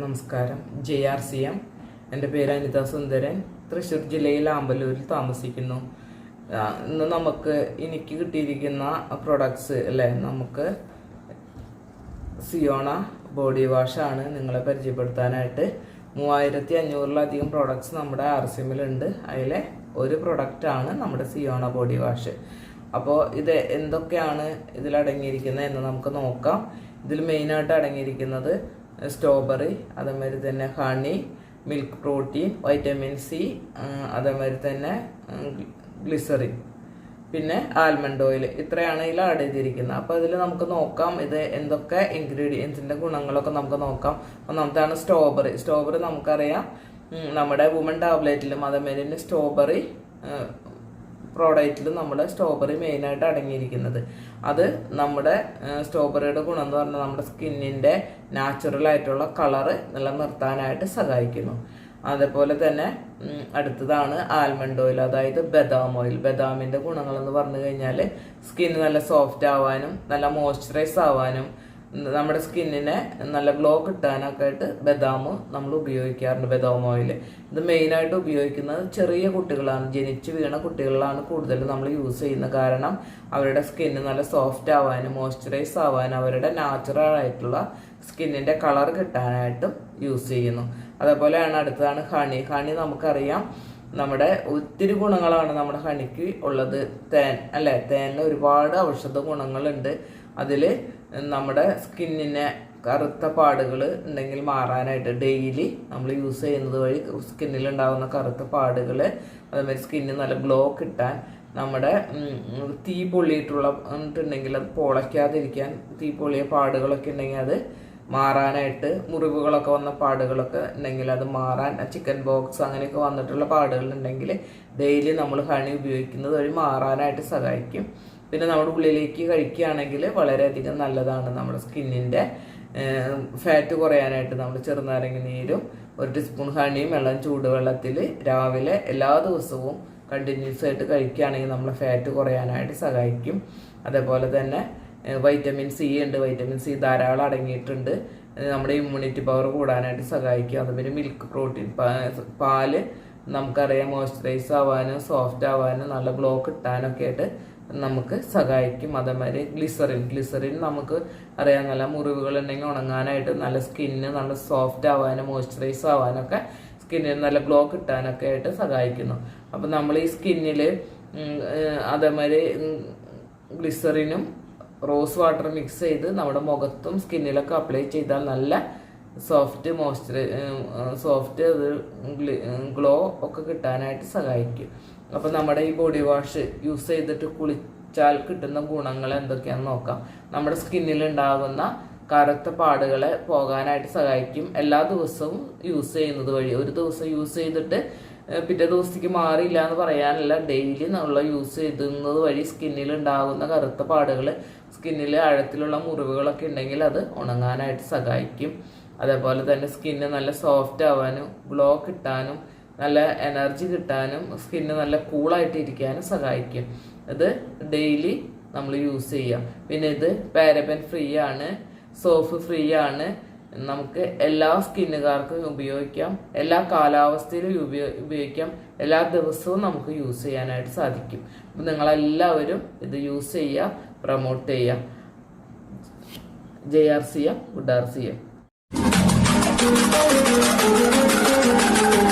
നമസ്കാരം. J R C M. എന്റെ പേര് അനിത സുന്ദരൻ. തൃശ്ശൂർ ജില്ലയിൽ ആമ്പല്ലൂരിൽ താമസിക്കുന്നു. ഇന്ന് നമുക്ക് എനിക്ക് കിട്ടിയിരിക്കുന്ന പ്രൊഡക്ട്സ് അല്ലേ നമുക്ക് സിയോണ ബോഡി വാഷാണ് നിങ്ങളെ പരിചയപ്പെടുത്താനായിട്ട്. മൂവായിരത്തി അഞ്ഞൂറിലധികം പ്രോഡക്ട്സ് നമ്മുടെ ആർ സി എമ്മിലുണ്ട് അതിലെ ഒരു പ്രൊഡക്റ്റാണ് നമ്മുടെ സിയോണ ബോഡി വാഷ് അപ്പോൾ ഇത് എന്തൊക്കെയാണ് ഇതിൽ അടങ്ങിയിരിക്കുന്നത് എന്ന് നമുക്ക് നോക്കാം. ഇതിൽ മെയിനായിട്ട് അടങ്ങിയിരിക്കുന്നത് സ്ട്രോബെറി അതേമാതിരി തന്നെ honey milk protein vitamin C അതേമാതിരി തന്നെ ഗ്ലിസറിൻ പിന്നെ ആൽമണ്ട് ഓയിൽ ഇത്രയാണ് ഇതിൽ ആഡ് ചെയ്തിരിക്കുന്നത്. അപ്പോൾ ഇതിൽ നമുക്ക് നോക്കാം ഇത് എന്തൊക്കെ ഇൻഗ്രീഡിയൻസിന്റെ ഗുണങ്ങളൊക്കെ നമുക്ക് നോക്കാം. ഒന്നാമത്താണ് സ്ട്രോബെറി സ്ട്രോബെറി നമുക്കറിയാം. നമ്മുടെ വുമൺ ടാബ്ലറ്റിലും അതേമാതിരി തന്നെ സ്ട്രോബെറി പ്രോഡക്റ്റിൽ നമ്മുടെ സ്ട്രോബെറി മെയിനായിട്ട് അടങ്ങിയിരിക്കുന്നത്. അത് നമ്മുടെ സ്ട്രോബെറിയുടെ ഗുണം എന്ന് പറഞ്ഞാൽ നമ്മുടെ സ്കിന്നിന്റെ നാച്ചുറൽ ആയിട്ടുള്ള കളറ് നിലനിർത്താനായിട്ട് സഹായിക്കുന്നു. അതേപോലെ തന്നെ അടുത്തതാണ് ആൽമണ്ട് ഓയിൽ അതായത് ബദാം ഓയിൽ ബദാമിന്റെ ഗുണങ്ങൾ എന്ന് പറഞ്ഞു കഴിഞ്ഞാൽ സ്കിൻ നല്ല സോഫ്റ്റ് ആവാനും നല്ല മോയ്സ്ചറൈസ് ആവാനും നമ്മുടെ സ്കിന്നിനെ നല്ല ഗ്ലോ കിട്ടാനൊക്കെ ആയിട്ട് ബദാം നമ്മൾ ഉപയോഗിക്കാറുണ്ട് ബദാം ഓയിൽ ഇത് മെയിനായിട്ട് ഉപയോഗിക്കുന്നത് ചെറിയ കുട്ടികളാണ് ജനിച്ചു വീണ കുട്ടികളിലാണ് കൂടുതൽ നമ്മൾ യൂസ് ചെയ്യുന്നത്. കാരണം അവരുടെ സ്കിന്ന് നല്ല സോഫ്റ്റ് ആവാനും മോയ്സ്ചറൈസ് ആവാനും അവരുടെ നാച്ചുറൽ ആയിട്ടുള്ള സ്കിന്നിന്റെ കളർ കിട്ടാനായിട്ടും യൂസ് ചെയ്യുന്നു. അതേപോലെയാണ് അടുത്തതാണ് ഹണി ഹണി നമുക്കറിയാം നമ്മുടെ ഒത്തിരി ഗുണങ്ങളാണ് നമ്മുടെ ഹണിക്ക് ഉള്ളത്. തേൻ അല്ലെ? തേനിൽ ഒരുപാട് ഔഷധ ഗുണങ്ങളുണ്ട്. അതിൽ നമ്മുടെ സ്കിന്നിനെ കറുത്ത പാടുകൾ ഉണ്ടെങ്കിൽ മാറാനായിട്ട് ഡെയിലി നമ്മൾ യൂസ് ചെയ്യുന്നത് വഴി സ്കിന്നിൽ ഉണ്ടാകുന്ന കറുത്ത പാടുകൾ അതേമാതിരി സ്കിന്നിന് നല്ല ഗ്ലോ കിട്ടാൻ നമ്മുടെ തീ പൊള്ളിയിട്ടുള്ള ഉണ്ടെങ്കിൽ അത് പൊളയ്ക്കാതിരിക്കാൻ തീ പൊള്ളിയ പാടുകളൊക്കെ ഉണ്ടെങ്കിൽ അത് മാറാനായിട്ട് മുറിവുകളൊക്കെ വന്ന പാടുകളൊക്കെ ഉണ്ടെങ്കിൽ അത് മാറാൻ ചിക്കൻ ബോക്സ് അങ്ങനെയൊക്കെ വന്നിട്ടുള്ള പാടുകളുണ്ടെങ്കിൽ ഡെയിലി നമ്മൾ ഹണി ഉപയോഗിക്കുന്നത് വഴി മാറാനായിട്ട് സഹായിക്കും. പിന്നെ നമ്മുടെ ഉള്ളിലേക്ക് കഴിക്കുകയാണെങ്കിൽ വളരെയധികം നല്ലതാണ് നമ്മുടെ സ്കിന്നിന്റെ. ഫാറ്റ് കുറയാനായിട്ട് നമ്മൾ ചെറുനാരങ്ങ നീരും ഒരു ടീസ്പൂൺ ഹണിയും വെള്ളം ചൂടുവെള്ളത്തിൽ രാവിലെ എല്ലാ ദിവസവും കണ്ടിന്യൂസ് ആയിട്ട് കഴിക്കുകയാണെങ്കിൽ നമ്മളെ ഫാറ്റ് കുറയാനായിട്ട് സഹായിക്കും. അതേപോലെ തന്നെ വൈറ്റമിൻ സി ഉണ്ട്. വൈറ്റമിൻ സി ധാരാളം അടങ്ങിയിട്ടുണ്ട്. നമ്മുടെ ഇമ്മ്യൂണിറ്റി പവർ കൂടാനായിട്ട് സഹായിക്കും. അതുപോലെ മിൽക്ക് പ്രോട്ടീൻ പാൽ നമുക്കറിയാം മോയ്സ്ചറൈസ് ആവാനും സോഫ്റ്റ് ആവാനും നല്ല ഗ്ലോ കിട്ടാനൊക്കെ ആയിട്ട് നമുക്ക് സഹായിക്കും. അതേമാതിരി ഗ്ലിസറിൻ ഗ്ലിസറിൻ നമുക്ക് അറിയാം നല്ല മുറിവുകൾ ഉണ്ടെങ്കിൽ ഉണങ്ങാനായിട്ട് നല്ല സ്കിന്ന് നല്ല സോഫ്റ്റ് ആവാനും മോയ്സ്ചറൈസ് ആവാനൊക്കെ സ്കിന്നിന് നല്ല ഗ്ലോ കിട്ടാനൊക്കെ ആയിട്ട് സഹായിക്കുന്നു. അപ്പം നമ്മൾ ഈ സ്കിന്നിൽ അതേമാതിരി ഗ്ലിസറിനും റോസ് വാട്ടർ മിക്സ് ചെയ്ത് നമ്മുടെ മുഖത്തും സ്കിന്നിലൊക്കെ അപ്ലൈ ചെയ്താൽ നല്ല സോഫ്റ്റ് മോയ്സ്ചർ സോഫ്റ്റ് അത് ഗ്ലോ ഒക്കെ കിട്ടാനായിട്ട് സഹായിക്കും. അപ്പോൾ നമ്മുടെ ഈ ബോഡി വാഷ് യൂസ് ചെയ്തിട്ട് കുളിച്ചാൽ കിട്ടുന്ന ഗുണങ്ങൾ എന്തൊക്കെയാണെന്ന് നോക്കാം. നമ്മുടെ സ്കിന്നിൽ ഉണ്ടാകുന്ന കറുത്ത പാടുകളെ പോകാനായിട്ട് സഹായിക്കും. എല്ലാ ദിവസവും യൂസ് ചെയ്യുന്നത് വഴി. ഒരു ദിവസം യൂസ് ചെയ്തിട്ട് പിറ്റേ ദിവസത്തേക്ക് മാറിയില്ല എന്ന് പറയാനല്ല. ഡെയിലി നമ്മൾ യൂസ് ചെയ്യുന്നത് വഴി സ്കിന്നിൽ ഉണ്ടാകുന്ന കറുത്ത പാടുകൾ സ്കിന്നിൽ ആഴത്തിലുള്ള മുറിവുകളൊക്കെ ഉണ്ടെങ്കിൽ അത് ഉണങ്ങാനായിട്ട് സഹായിക്കും. അതേപോലെ തന്നെ സ്കിന്ന് നല്ല സോഫ്റ്റ് ആവാനും ഗ്ലോ കിട്ടാനും നല്ല എനർജി കിട്ടാനും സ്കിന്ന് നല്ല കൂളായിട്ട് ഇരിക്കാനും സഹായിക്കും. ഇത് ഡെയിലി നമ്മൾ യൂസ് ചെയ്യാം. പിന്നെ ഇത് പാരബൻ ഫ്രീ ആണ് സോഫ് ഫ്രീ ആണ്. നമുക്ക് എല്ലാ സ്കിന്നുകാർക്കും ഉപയോഗിക്കാം. എല്ലാ കാലാവസ്ഥയിലും ഉപയോ ഉപയോഗിക്കാം. എല്ലാ ദിവസവും നമുക്ക് യൂസ് ചെയ്യാനായിട്ട് സാധിക്കും. അപ്പം നിങ്ങളെല്ലാവരും ഇത് യൂസ് ചെയ്യുക പ്രൊമോട്ട് ചെയ്യുക J R C M good R C M Thank you.